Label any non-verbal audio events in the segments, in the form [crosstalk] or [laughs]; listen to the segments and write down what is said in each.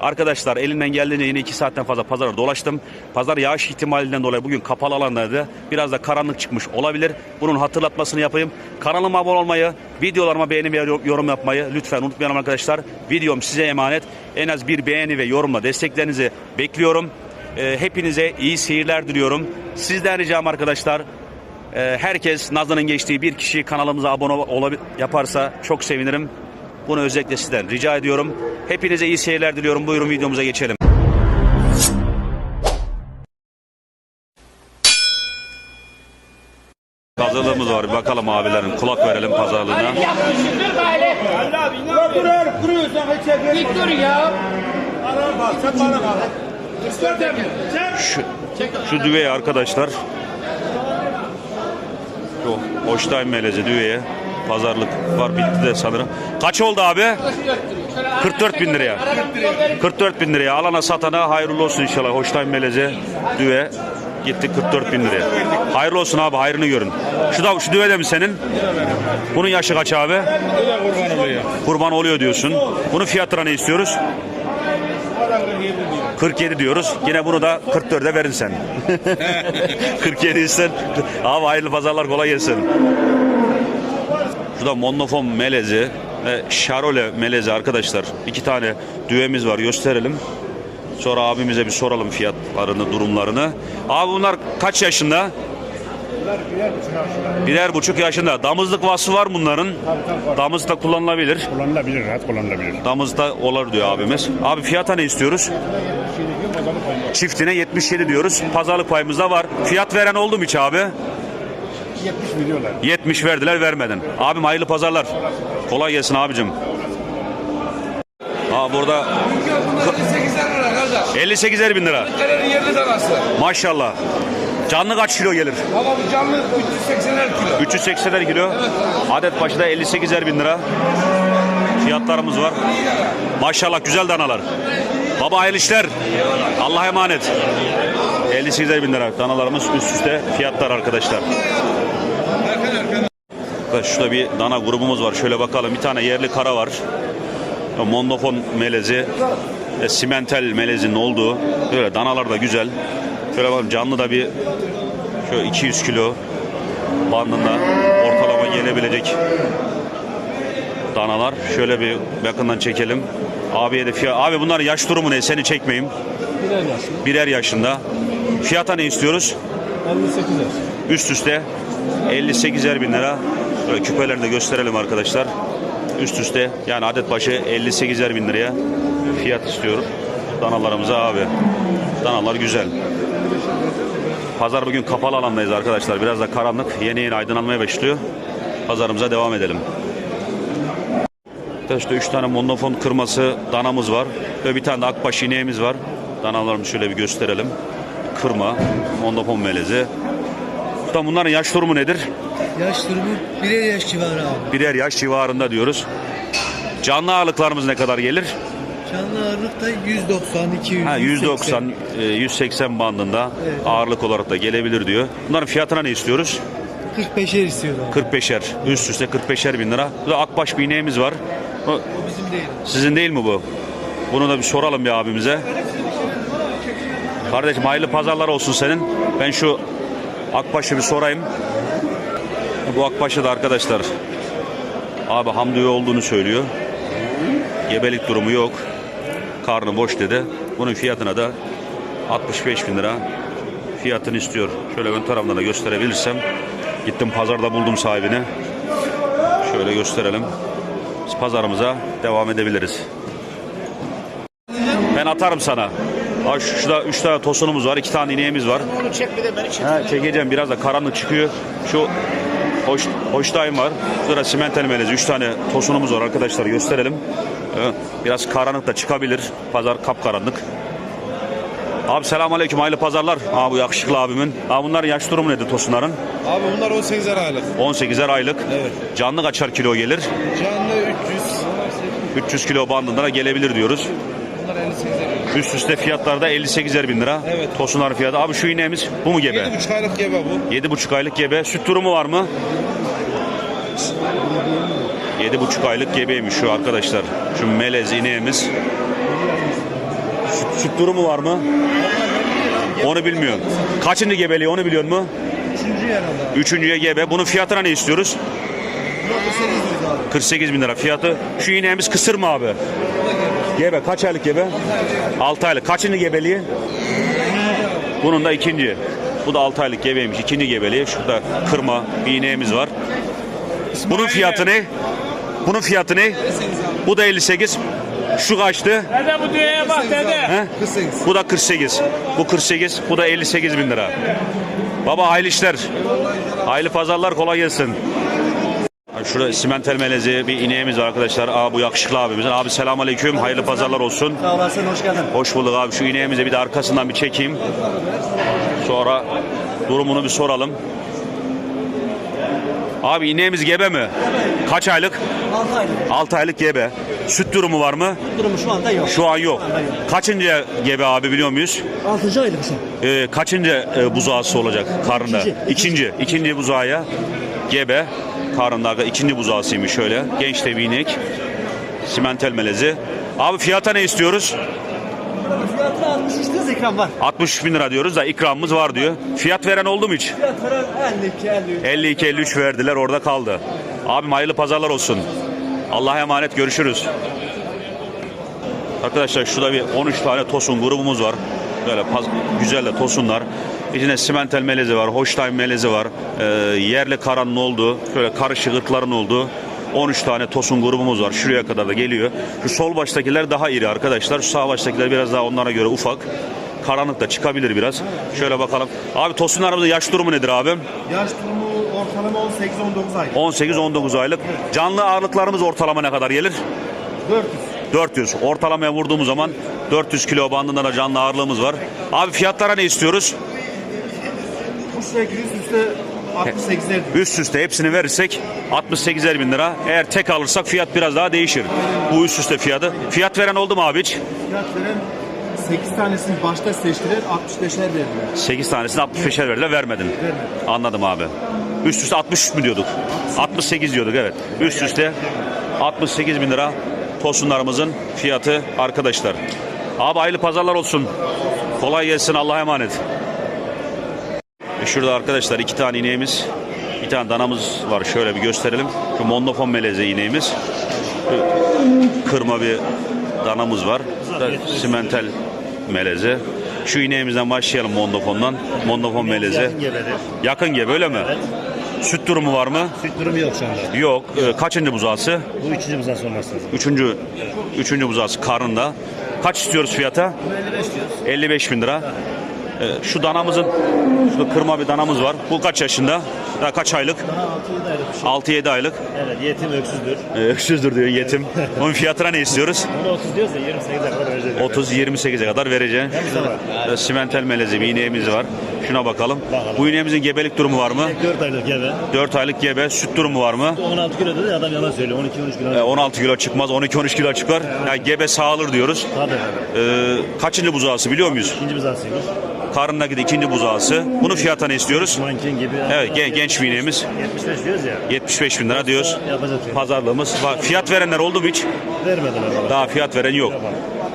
Arkadaşlar elimden geldiğince yine 2 saatten fazla pazara dolaştım. Pazar yağış ihtimalinden dolayı bugün kapalı alandaydı. Biraz da karanlık çıkmış olabilir. Bunun hatırlatmasını yapayım. Kanalıma abone olmayı, videolarıma beğeni ve yorum yapmayı lütfen unutmayalım arkadaşlar. Videom size emanet. En az bir beğeni ve yorumla desteklerinizi bekliyorum. Ee, hepinize iyi seyirler diliyorum. Sizden ricam arkadaşlar ee, herkes Nazlı'nın geçtiği bir kişi kanalımıza abone yaparsa çok sevinirim. Bunu özellikle sizden rica ediyorum. Hepinize iyi seyirler diliyorum. Buyurun videomuza geçelim. Pazarlığımız var. Bir bakalım abilerin. Kulak verelim pazarlığına. Dur ya. Şu, şu düveye arkadaşlar. Şu Hoştayım melezi düveye. Pazarlık var bitti de sanırım. Kaç oldu abi? 44 bin liraya. 44 bin liraya. Alana satana hayırlı olsun inşallah. Hoştayım melezi düve. Gitti 44 bin liraya. Hayırlı olsun abi hayrını görün. Şu da şu düve de mi senin? Bunun yaşı kaç abi? kurban oluyor. Kurban oluyor diyorsun. Bunun fiyatına ne istiyoruz? 47 diyoruz. Yine bunu da 44'e verin sen. [laughs] 47 isten. Abi hayırlı pazarlar kolay gelsin. Şurada monofon melezi ve şarole melezi arkadaşlar. İki tane düğemiz var gösterelim. Sonra abimize bir soralım fiyatlarını, durumlarını. Abi bunlar kaç yaşında? Birer buçuk yaşında. Damızlık vasfı var bunların. Damız da kullanılabilir. Kullanılabilir, rahat kullanılabilir. Damızda olur diyor abimiz. Abi fiyata ne istiyoruz? Çiftine 77 diyoruz. Pazarlık payımız da var. Fiyat veren oldu mu hiç abi? 70 milyon 70 verdiler vermedin. Abim hayırlı pazarlar. Kolay gelsin abicim. Aa burada 58 58'er lira kardeş. bin lira. Kalenin yerli danası. Maşallah. Canlı kaç kilo gelir? Hava bir canlı 380 kilo. 380'er kilo. Adet başı da 58'er bin lira. Fiyatlarımız var. Maşallah güzel danalar. Baba hayırlı işler. Allah'a emanet. 58'er bin lira. Danalarımız üst üste fiyatlar arkadaşlar. Arkadaş Şurada bir dana grubumuz var. Şöyle bakalım. Bir tane yerli kara var. Mondofon melezi. E, simentel melezinin olduğu. Böyle danalar da güzel. Şöyle bakalım canlı da bir şöyle 200 kilo bandında ortalama gelebilecek danalar. Şöyle bir yakından çekelim. Abiye de fiyat. Abi bunların yaş durumu ne? Seni çekmeyeyim. Birer yaşlı. Birer yaşında. Fiyata ne istiyoruz? 58 yaş. Üst üste 58'er bin lira. Küpelerini de gösterelim arkadaşlar. Üst üste yani adet başı 58'er bin liraya fiyat istiyoruz. Danalarımıza abi. Danalar güzel. Pazar bugün kapalı alandayız arkadaşlar. Biraz da karanlık. Yeni yeni aydınlanmaya başlıyor. Pazarımıza devam edelim. İşte 3 tane monofon kırması danamız var. Ve bir tane de akbaş ineğimiz var. Danalarımızı şöyle bir gösterelim. Kırma, monofon melezi. Usta bunların yaş durumu nedir? Yaş durumu birer yaş civarı abi. Birer yaş civarında diyoruz. Canlı ağırlıklarımız ne kadar gelir? Canlı ağırlık da 190, 200, Ha, 190, e, 180 bandında Evet. ağırlık olarak da gelebilir diyor. Bunların fiyatına ne istiyoruz? 45'er istiyor abi. 45'er. Üst üste 45'er bin lira. Bu da akbaş bir ineğimiz var. O, O bizim değil. Sizin değil mi bu? Bunu da bir soralım bir abimize. Kardeşim hayırlı pazarlar olsun senin. Ben şu Akbaş'ı bir sorayım. Bu Akbaş'ı da arkadaşlar abi hamdi olduğunu söylüyor. Gebelik durumu yok. Karnı boş dedi. Bunun fiyatına da 65 bin lira fiyatını istiyor. Şöyle ön tarafından da gösterebilirsem. Gittim pazarda buldum sahibini. Şöyle gösterelim. Biz pazarımıza devam edebiliriz. Ben atarım sana. Ha, şu- şurada üç tane tosunumuz var, iki tane ineğimiz var. Onu çek bir de beni çek. Ha, çekeceğim biraz da karanlık çıkıyor. Şu hoş, hoştayım var. Şurada simentel melezi. Üç tane tosunumuz var arkadaşlar gösterelim. Biraz karanlık da çıkabilir. Pazar kapkaranlık. Abi selamünaleyküm hayırlı pazarlar. Aa bu yakışıklı abimin. Aa bunların yaş durumu nedir tosunların? Abi bunlar 18 aylık. 18'er aylık. Evet. Canlı kaçar kilo gelir? Canlı 300. 300 kilo bandında da gelebilir diyoruz. Bunlar 58 aylık. Üst üste fiyatlarda 58'er bin lira. Evet. Tosunların fiyatı. Abi şu ineğimiz bu mu gebe? 7,5 aylık gebe bu. 7,5 aylık gebe. Süt durumu var mı? 7,5 aylık gebeymiş şu arkadaşlar. Şu melez ineğimiz. Süt durumu var mı? Onu bilmiyorum. Kaçıncı gebeliği onu biliyor mu? Üçüncü abi. Üçüncüye gebe. Bunun fiyatına ne istiyoruz? Bu da 800 abi. 48 bin lira fiyatı. Şu ineğimiz kısır mı abi? Gebe. Kaç aylık gebe? 6 aylık. Kaçıncı gebeliği? Bunun da ikinci. Bu da 6 aylık gebeymiş. İkinci gebeliği. Şurada kırma bir ineğimiz var. Bunun fiyatı ne? Bunun fiyatı ne? Bu da 58. Şu kaçtı? Dede bu düğeye bak dede. He? Bu da 48. Bu 48. Bu da 58 bin lira. Baba hayırlı işler. Hayırlı pazarlar kolay gelsin. Şurada simentel melezi bir ineğimiz var arkadaşlar. Aa, bu yakışıklı abimizin. Abi selamun aleyküm. Hayırlı pazarlar olsun. Sağ olasın hoş geldin. Hoş bulduk abi. Şu ineğimize bir de arkasından bir çekeyim. Sonra durumunu bir soralım. Abi ineğimiz gebe mi? Kaç aylık? 6 aylık. 6 aylık gebe. Süt durumu var mı? Durumu şu anda yok. Şu an yok. Kaçıncı gebe abi biliyor muyuz? 6. aylık şu. Ee, kaçıncı e, buzağısı olacak karnında? İkinci. İkinci. İkinci buzağa gebe. Karnında ikinci buzağısıymış şöyle. Genç de bir inek. Simentel melezi. Abi fiyata ne istiyoruz? Fiyatı 63 lira ikram var. 60 bin lira diyoruz da ikramımız var diyor. Fiyat veren oldu mu hiç? Fiyat veren 52 53. 52-53 verdiler orada kaldı. Abim hayırlı pazarlar olsun. Allah'a emanet görüşürüz. Arkadaşlar şurada bir 13 tane tosun grubumuz var. Böyle paz- güzel de tosunlar. İçinde simentel melezi var, hoştayım melezi var. Ee, yerli karanın olduğu, şöyle karışık ırkların olduğu 13 tane tosun grubumuz var. Şuraya kadar da geliyor. Şu sol baştakiler daha iri arkadaşlar. Şu sağ baştakiler biraz daha onlara göre ufak. Karanlık da çıkabilir biraz. Şöyle bakalım. Abi tosunlarımızın yaş durumu nedir abim? Yaş durumu ortalama 18-19 ay. 18-19 aylık. Canlı ağırlıklarımız ortalama ne kadar gelir? 400. 400. Ortalamaya vurduğumuz zaman 400 kilo bandında da canlı ağırlığımız var. Abi fiyatlara ne istiyoruz? Bu 800 üstte 68 er. Üst üste hepsini verirsek 68'er bin lira. Eğer tek alırsak fiyat biraz daha değişir. Bu üst üste fiyatı. Fiyat veren oldu mu abi hiç? Fiyat veren 8 tanesini başta seçtiler 65'er verdiler. 8 tanesini 65'er verdiler vermedin. Anladım abi. Üst üste 63 mü diyorduk? 68 diyorduk evet. Üst üste 68 bin lira tosunlarımızın fiyatı arkadaşlar. Abi hayırlı pazarlar olsun. Kolay gelsin Allah'a emanet. E Şurada arkadaşlar iki tane ineğimiz, bir tane danamız var. Şöyle bir gösterelim. Şu mondofon meleze ineğimiz. Kırma bir danamız var. Simentel meleze. Şu ineğimizden başlayalım mondofondan. Mondofon meleze. Yakın gebe öyle mi? Süt durumu var mı? Süt durumu yok şu anda. Yok. Ee, kaçıncı buzağısı? Bu üçüncü buzdan sonrası. Üçüncü, üçüncü buzağısı karnında. Kaç istiyoruz fiyata? 55 bin lira. Ee, şu danamızın, şu kırma bir danamız var. Bu kaç yaşında? Ya kaç aylık? 6-7 aylık. Evet yetim öksüzdür. Ee, öksüzdür diyor yetim. Onun fiyatına ne istiyoruz? Bunu 30 diyorsa 28'e kadar vereceğiz. 30-28'e kadar vereceğim. Ee, Simentel melezi bir ineğimiz var. Şuna bakalım. Bakalım. Bu ineğimizin gebelik durumu var mı? 4 aylık gebe. 4 aylık gebe. Süt durumu var mı? 16 kilo dedi adam yalan söylüyor. 12-13 kilo. Ee, 16 kilo çıkmaz, 12-13 kilo çıkar. Yani gebe sağılır diyoruz. Tabii. Ee, kaçıncı buzağısı biliyor muyuz? İkinci buzağısıymış. Karnındaki ikinci buzağısı. Bunun fiyatına ne istiyoruz? Manken gibi. Evet gen- genç bir ineğimiz. 75 diyoruz ya. 75 bin lira diyoruz. Yapacak şey. Pazarlığımız var. Fiyat verenler oldu mu hiç? Vermediler bana. Daha fiyat veren yok.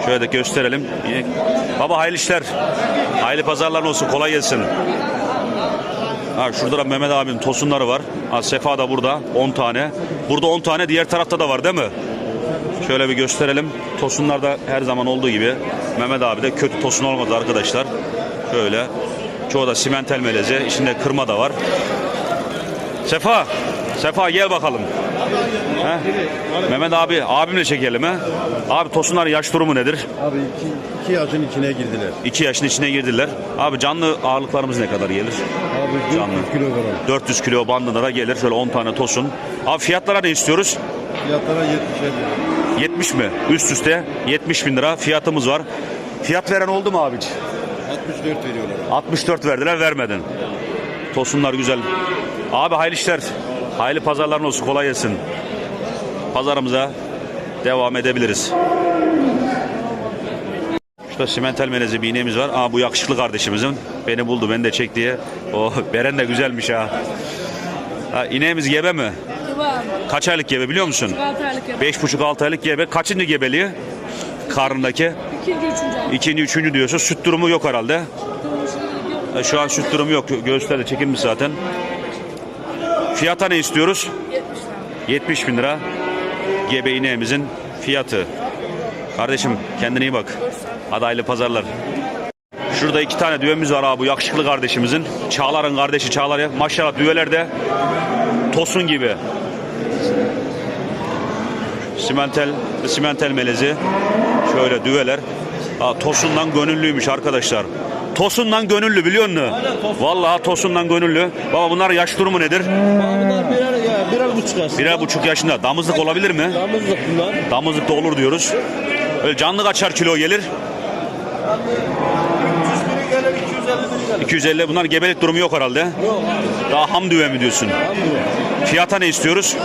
Şöyle de gösterelim. Baba hayırlı işler. Hayırlı pazarlar olsun. Kolay gelsin. Ha, şurada da Mehmet abinin tosunları var. Ha, Sefa da burada 10 tane. Burada 10 tane diğer tarafta da var değil mi? Şöyle bir gösterelim. Tosunlar da her zaman olduğu gibi Mehmet abi de kötü tosun olmadı arkadaşlar. Şöyle. Çoğu da simentel meleze. İçinde kırma da var. Sefa. Sefa gel bakalım. He? Mehmet abi abimle çekelim he. Abi tosunların yaş durumu nedir? Abi iki, iki yaşın içine girdiler. 2 yaşın içine girdiler. Abi canlı ağırlıklarımız ne kadar gelir? Abi Canlı. 400 kilo falan. 400 kilo bandına da gelir. Şöyle 10 tane tosun. Abi fiyatlara ne istiyoruz? Fiyatlara 70 lira. 70 mi? Üst üste 70 bin lira fiyatımız var. Fiyat veren oldu mu abi hiç? 64 veriyorlar. 64 verdiler vermedin. Tosunlar güzel. Abi hayırlı işler. Hayırlı pazarların olsun. Kolay gelsin. Pazarımıza devam edebiliriz. Şurada simental melezi bir ineğimiz var. Aa bu yakışıklı kardeşimizin. Beni buldu beni de çek diye. O Beren de güzelmiş ha. ha ineğimiz gebe mi? Kaç aylık gebe biliyor musun? 6 aylık yapıyor. 5,5-6 aylık gebe. Kaçıncı gebeliği? Karnındaki. ikinci, üçüncü. İkinci, üçüncü diyorsun. Süt durumu yok herhalde. E, Şu an süt durumu yok. Göğüsler de çekilmiş zaten. Fiyata ne istiyoruz? 70 bin lira. Gebe fiyatı. Kardeşim kendine iyi bak. Adaylı pazarlar. Şurada iki tane düğümüz var abi bu yakışıklı kardeşimizin. Çağlar'ın kardeşi Çağlar ya. Maşallah düveler de tosun gibi. Simentel, simentel melezi. Şöyle düveler. Aa, tosundan gönüllüymüş arkadaşlar. Tosundan gönüllü biliyor musun? Vallahi tosundan gönüllü. Baba bunların yaş durumu nedir? Bunlar birer ya birer buçuk yaş. Birer buçuk yaşında. Damızlık olabilir mi? Damızlık bunlar. Damızlık da olur diyoruz. Öyle canlı kaçar kilo gelir? 250 bunlar gebelik durumu yok herhalde. Yok. Daha ham düve mi diyorsun? Fiyata ne istiyoruz?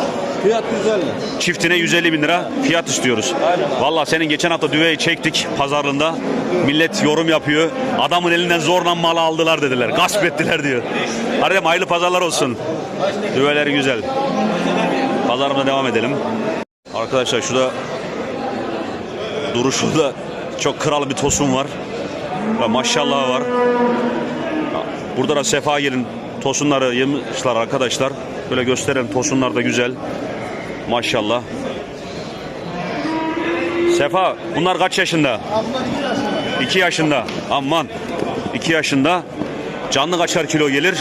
Fiyat 150. Çiftine 150 bin lira fiyat istiyoruz. Valla senin geçen hafta düveyi çektik pazarlığında. Millet yorum yapıyor. Adamın elinden zorla mal aldılar dediler. Gasp ettiler diyor. Dedim, hayırlı pazarlar olsun. Düveleri güzel. Pazarımıza devam edelim. Arkadaşlar şurada duruşunda çok kral bir tosun var. Ve maşallah var. Burada da Sefa gelin tosunları yemişler arkadaşlar. Böyle gösterelim tosunlar da güzel. Maşallah. Sefa bunlar kaç yaşında? 2 yaşında. Aman. 2 yaşında. Canlı kaçar kilo gelir?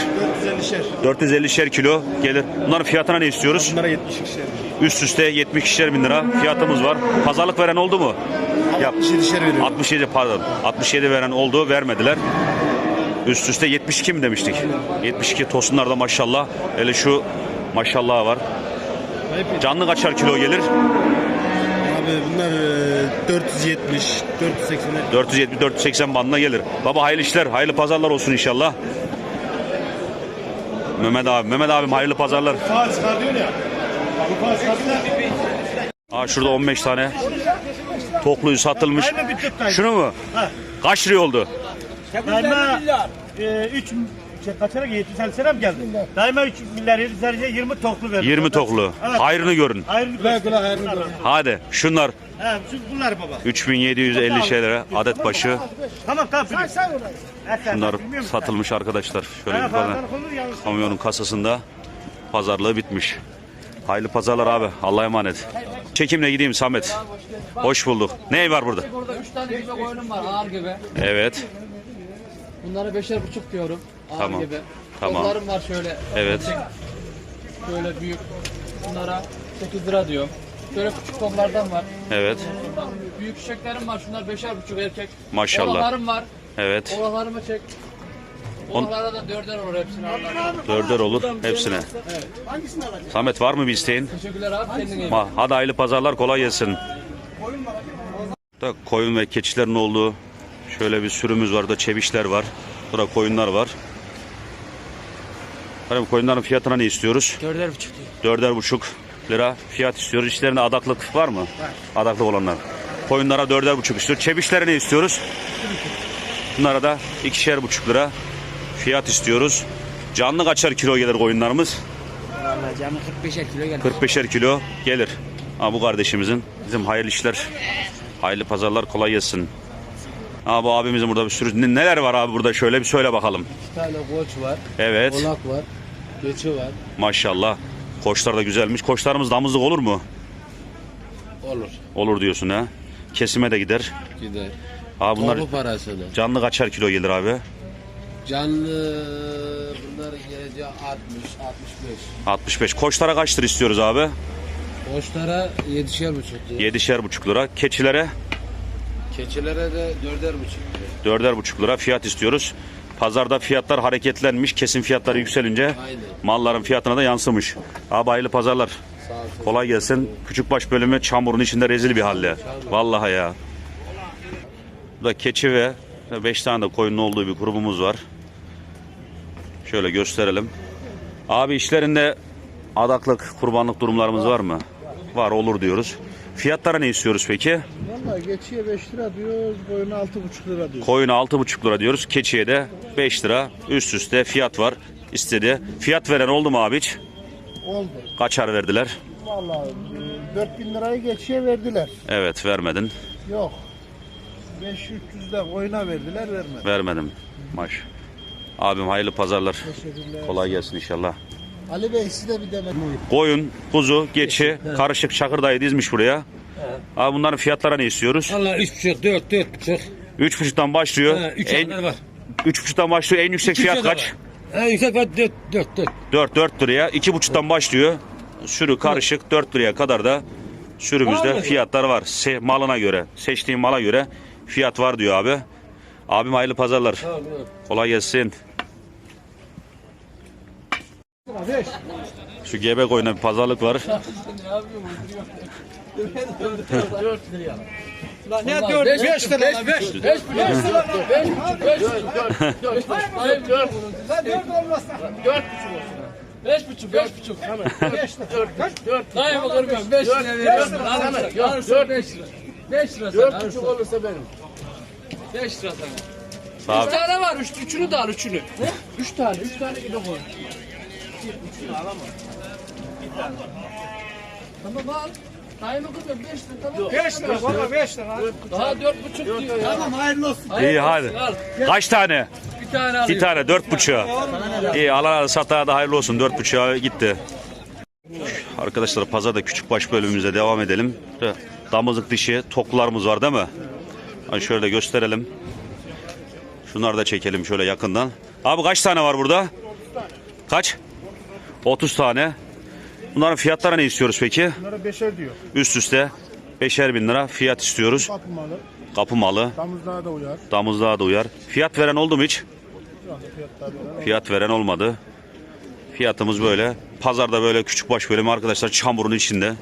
450'şer. 450'şer kilo gelir. Bunların fiyatına ne istiyoruz? Bunlara 70 kişiler. Üst üste 70'şer bin lira fiyatımız var. Pazarlık veren oldu mu? Yap. 67'şer veriyor. 67 pardon. 67 veren oldu vermediler. Üst üste 72 mi demiştik? 72 tosunlarda maşallah. Hele şu maşallah var. Canlı kaçar kilo gelir? Abi bunlar e, 470, 480'e 470-480 bandına gelir. Baba hayırlı işler, hayırlı pazarlar olsun inşallah. Mehmet abi, Mehmet abim hayırlı pazarlar. Faz çıkar diyor ya. Faz çıkarsa Aa şurada 15 tane tokluyu satılmış. Şunu mu? Kaç liraya oldu? Daima 3 şey, kaçarak 70 sene mi geldi? Daima 3 milyar 7 sene 20 toklu verdi. 20 toklu. Evet. Hayrını görün. Güle Bunlar. olsun. Hadi şunlar He, şu bunlar baba. 3750 şeylere adet başı. Tamam tamam. Say say Bunlar satılmış arkadaşlar. Şöyle bir bakın. Kamyonun kasasında pazarlığı bitmiş. Hayırlı pazarlar abi. Allah'a emanet. Çekimle gideyim Samet. Hoş bulduk. Ne var burada? Burada 3 tane gibi koyunum var ağır gibi. Evet. Bunlara beşer buçuk diyorum. Ağır Tamam. gibi. Tamam. Toplarım var şöyle. Evet. Şöyle büyük. Bunlara 8 lira diyorum. Şöyle küçük toplardan var. Evet. Büyük çiçeklerim var. Şunlar beşer buçuk erkek. Maşallah. Oğlaklarım var. Evet. Oğlaklarımı çek. On- Oğlaklara da dörder olur hepsini Allah'ım. Dörder olur hepsine. Samet var mı bir isteğin? Teşekkürler abi kendine iyi bak. Ma, hadi hayırlı pazarlar kolay gelsin. Da koyun ve keçilerin olduğu şöyle bir sürümüz var. Da çebişler var. Burada koyunlar var. Hani koyunların fiyatına ne istiyoruz? Dörder buçuk diyor. Dörder buçuk lira fiyat istiyoruz. İçlerinde adaklık var mı? Var. Adaklık olanlar. Koyunlara dörder buçuk istiyoruz. Çebişlere ne istiyoruz? Bunlara da ikişer buçuk lira fiyat istiyoruz. Canlı kaçar kilo gelir koyunlarımız? Valla canı 45'er kilo gelir. 45'er kilo gelir. Ha bu kardeşimizin. Bizim hayırlı işler. Hayırlı pazarlar kolay gelsin. Ha bu abimizin burada bir sürü ne- neler var abi burada şöyle bir söyle bakalım. Bir tane koç var. Evet. Oğlak var. Geçi var. Maşallah. Koçlar da güzelmiş. Koçlarımız damızlık olur mu? Olur. Olur diyorsun ha. Kesime de gider. Gider. Ha bunlar Topu parasını. canlı kaçar kilo gelir abi? Canlı bunların geleceği 60, 65. 65. Koçlara kaç lira istiyoruz abi? Boşlara 7'şer buçuk diyor. 7'şer buçuk lira. Keçilere Keçilere de 4'er buçuk diyor. 4'er buçuk lira fiyat istiyoruz. Pazarda fiyatlar hareketlenmiş. Kesim fiyatları yükselince Aynen. malların fiyatına da yansımış. Abi hayırlı pazarlar. Kolay gelsin. Küçükbaş bölümü çamurun içinde rezil bir halde. Vallahi ya. Bu da keçi ve 5 tane de koyunun olduğu bir grubumuz var. Şöyle gösterelim. Abi işlerinde adaklık, kurbanlık durumlarımız var mı? Var olur diyoruz. Fiyatlara ne istiyoruz peki? Valla geçiye 5 lira diyoruz, boyuna 6,5 lira diyoruz. Koyuna 6,5 lira diyoruz. Keçiye de 5 lira. Üst üste fiyat var istedi. Fiyat veren oldu mu abi hiç? Oldu. Kaçar verdiler? Valla 4000 lirayı geçiye verdiler. Evet vermedin. Yok. 500'den oyuna verdiler vermedi. Vermedim. Maş. Abim hayırlı pazarlar. Kolay gelsin inşallah. Ali Bey size bir demet. Koyun, kuzu, geçi, karışık çakırdayı dizmiş buraya. Abi bunların fiyatlara ne istiyoruz? Allah üç buçuk, dört, dört buçuk. 3,5'tan başlıyor. Ha, üç en, var. 3,5'tan başlıyor. En yüksek Üç fiyat kaç? var. Ha, yüksek var dört, dört, dört. 4 4 liraya. 2,5'tan başlıyor. Sürü karışık 4 liraya kadar da sürümüzde Tamam. fiyatlar var. Se malına göre, seçtiğin mala göre fiyat var diyor abi. Abim hayırlı pazarlar. Kolay gelsin. Şu gebe koyuna bir pazarlık var. Ne dört? Beş lira lan beş. Beş. Beş lira. Beş buçuk. Beş buçuk. Dört. Hayır dört. Dört olmazsa. Dört buçuk olsun. Beş buçuk, beş buçuk. Hemen. Beş lira. Dört, dört, dört. Bakar ben. Beş lira veriyorum. Alırsa, alırsa beş lira. Beş lira sana. Dört buçuk olursa benim. Beş lira sana. Üç tane var. Üç, üçünü de al, üçünü. Üç tane, üç tane gibi koy. Tamam al. Dayı bakar ben. Beş lira tamam. Beş lira baba, beş lira. Daha dört buçuk diyor ya. Tamam hayırlı olsun. İyi hadi. Al. Kaç tane? Bir tane alayım. Bir tane dört buçuğa. İyi alan satana da hayırlı olsun. Dört buçuğa gitti. Arkadaşlar pazarda küçük baş bölümümüze devam edelim. Damızlık dişi toklularımız var değil mi? Hani şöyle gösterelim. Şunları da çekelim şöyle yakından. Abi kaç tane var burada? Kaç? 30 tane. Bunların fiyatları ne istiyoruz peki? Bunlara beşer diyor. Üst üste 5'er bin lira fiyat istiyoruz. Kapı malı. Kapı malı. Damızlığa da uyar. Damızlığa da uyar. Fiyat veren oldu mu hiç? Fiyat veren olmadı. Fiyatımız böyle. Pazarda böyle küçük baş bölümü arkadaşlar çamurun içinde.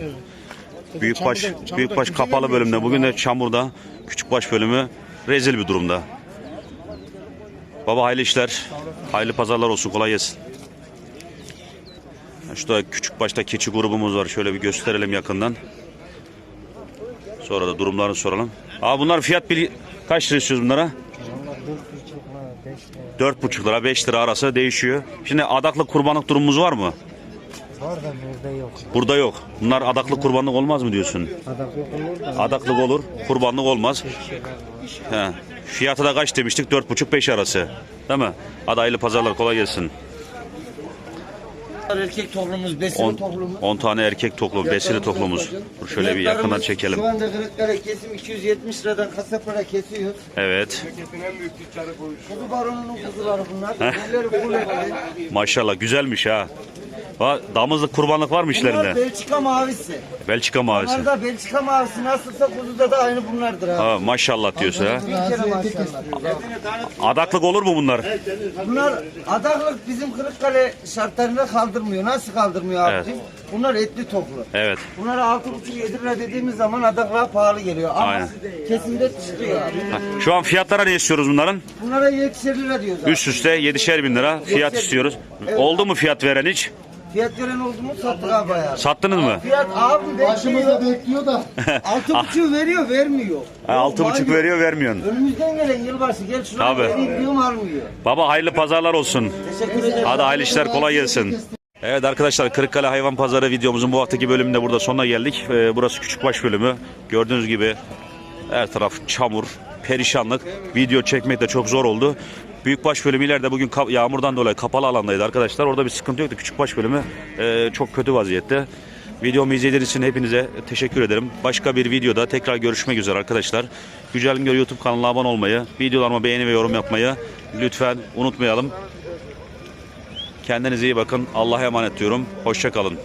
Büyük baş büyük baş kapalı bölümde. Bugün de çamurda küçük baş bölümü rezil bir durumda. Baba hayırlı işler. Hayırlı pazarlar olsun. Kolay gelsin. Şurada küçük başta keçi grubumuz var. Şöyle bir gösterelim yakından. Sonra da durumlarını soralım. Abi bunlar fiyat bir kaç lira istiyoruz bunlara? Dört buçuk lira, beş lira arası değişiyor. Şimdi adaklı kurbanlık durumumuz var mı? Var da burada yok. Burada yok. Bunlar adaklı kurbanlık olmaz mı diyorsun? Adaklık olur da Adaklık olur, kurbanlık olmaz. He. Fiyatı da kaç demiştik? Dört buçuk, beş arası. Değil mi? Hadi hayırlı pazarlar, kolay gelsin. Erkek toplumumuz, besili 10 toplumumuz. 10 tane erkek toklu, besili toklumuz. Dur şöyle bir yakından çekelim. Şu anda Kırıkkale kesim 270 liradan kasaplara kesiyor. Evet. Kuzu baronunun kuzuları bunlar. Bunları. Maşallah güzelmiş ha. Ha, damızlık kurbanlık var mı Bunlar işlerinde? Belçika mavisi. Belçika mavisi. Bunlar da Belçika mavisi nasılsa kuzuda da aynı bunlardır ha. Ha, maşallah diyorsun ha. Bir kere maşallah. Adaklık olur mu bunlar? Bunlar adaklık bizim Kırıkkale şartlarında kaldırmıyor. Nasıl kaldırmıyor abi? Evet. Bunlar etli toplu. Evet. Bunlara 6,5-7 lira dediğimiz zaman adaklığa pahalı geliyor. Ama Aynen. kesimde çıkıyor abi. Şu an fiyatlara ne istiyoruz bunların? Bunlara 7 lira diyoruz abi. Üst üste 7'şer bin lira fiyat istiyoruz. Oldu mu fiyat veren hiç? Fiyat veren oldu mu sattık abi bayağı. Sattınız mı? Fiyat abi bekliyor. bekliyor da. [laughs] Altı buçuğu veriyor vermiyor. Ha, altı buçuk veriyor vermiyorsun. Önümüzden gelen yılbaşı gel şuna Tabii. vereyim diyorum almıyor. Baba hayırlı pazarlar olsun. Teşekkür ederim. Hadi hayırlı işler kolay gelsin. Evet arkadaşlar Kırıkkale Hayvan Pazarı videomuzun bu haftaki bölümünde burada sonuna geldik. Ee, burası Küçükbaş bölümü. Gördüğünüz gibi her taraf çamur, perişanlık. Video çekmek de çok zor oldu. Büyükbaş bölümü ileride bugün yağmurdan dolayı kapalı alandaydı arkadaşlar. Orada bir sıkıntı yoktu. Küçükbaş bölümü e, çok kötü vaziyette. Videomu izlediğiniz için hepinize teşekkür ederim. Başka bir videoda tekrar görüşmek üzere arkadaşlar. Yücel Güngör YouTube kanalına abone olmayı, videolarıma beğeni ve yorum yapmayı lütfen unutmayalım. Kendinize iyi bakın. Allah'a emanet diyorum. Hoşçakalın.